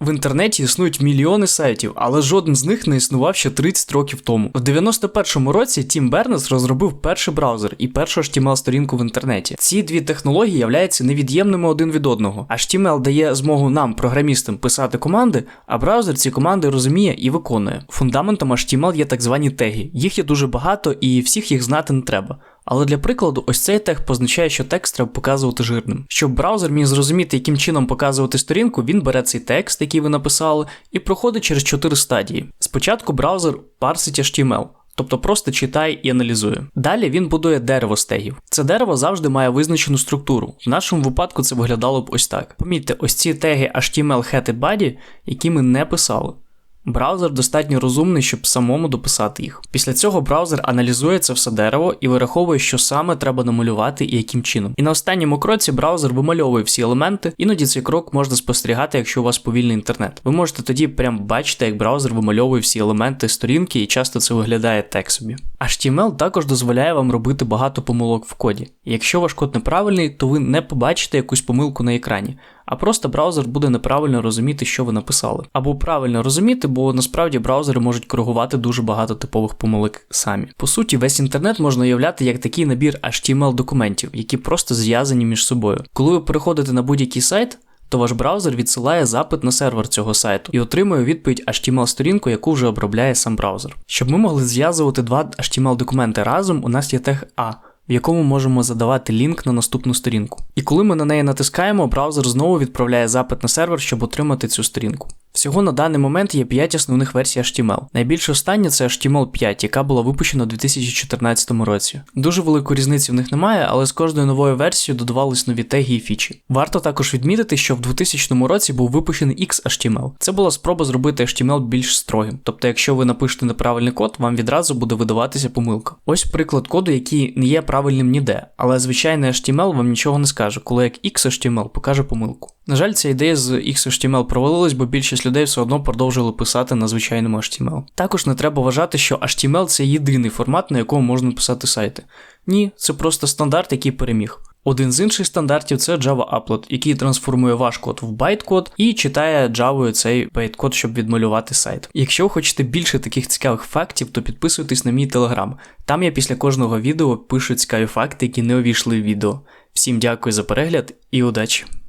В інтернеті існують мільйони сайтів, але жоден з них не існував ще 30 років тому. В 91-му році Тім Бернес розробив перший браузер і першу HTML-сторінку в інтернеті. Ці дві технології являються невід'ємними один від одного. HTML дає змогу нам, програмістам, писати команди, а браузер ці команди розуміє і виконує. Фундаментом HTML є так звані теги. Їх є дуже багато і всіх їх знати не треба. Але для прикладу, ось цей тег позначає, що текст треба показувати жирним. Щоб браузер міг зрозуміти, яким чином показувати сторінку, він бере цей текст, який ви написали, і проходить через чотири стадії. Спочатку браузер парсить HTML. Тобто просто читає і аналізує. Далі він будує дерево з тегів. Це дерево завжди має визначену структуру. В нашому випадку це виглядало б ось так. Помітьте, ось ці теги HTML head і body, які ми не писали. Браузер достатньо розумний, щоб самому дописати їх. Після цього браузер аналізує це все дерево і вираховує, що саме треба намалювати і яким чином. І на останньому кроці браузер вимальовує всі елементи, іноді цей крок можна спостерігати, якщо у вас повільний інтернет. Ви можете тоді прям бачити, як браузер вимальовує всі елементи сторінки, і часто це виглядає так собі. HTML також дозволяє вам робити багато помилок в коді. Якщо ваш код неправильний, то ви не побачите якусь помилку на екрані а просто браузер буде неправильно розуміти, що ви написали. Або правильно розуміти, бо насправді браузери можуть коригувати дуже багато типових помилок самі. По суті, весь інтернет можна уявляти як такий набір HTML документів, які просто зв'язані між собою. Коли ви переходите на будь-який сайт. То ваш браузер відсилає запит на сервер цього сайту і отримує відповідь HTML-сторінку, яку вже обробляє сам браузер. Щоб ми могли зв'язувати два HTML-документи разом, у нас є тег А, в якому можемо задавати лінк на наступну сторінку. І коли ми на неї натискаємо, браузер знову відправляє запит на сервер, щоб отримати цю сторінку. Всього на даний момент є 5 основних версій HTML. Найбільш остання це HTML 5, яка була випущена у 2014 році. Дуже великої різниці в них немає, але з кожною новою версією додавались нові теги і фічі. Варто також відмітити, що в 2000 році був випущений XHTML. Це була спроба зробити HTML більш строгим. Тобто, якщо ви напишете неправильний код, вам відразу буде видаватися помилка. Ось приклад коду, який не є правильним ніде, але звичайний HTML вам нічого не скаже, коли як XHTML покаже помилку. На жаль, ця ідея з XHTML провалилась, бо більшість людей все одно продовжили писати на звичайному HTML. Також не треба вважати, що HTML це єдиний формат, на якому можна писати сайти. Ні, це просто стандарт, який переміг. Один з інших стандартів це Java Upload, який трансформує ваш код в байткод і читає Java цей байткод, щоб відмалювати сайт. Якщо ви хочете більше таких цікавих фактів, то підписуйтесь на мій телеграм. Там я після кожного відео пишу цікаві факти, які не увійшли в відео. Всім дякую за перегляд і удачі!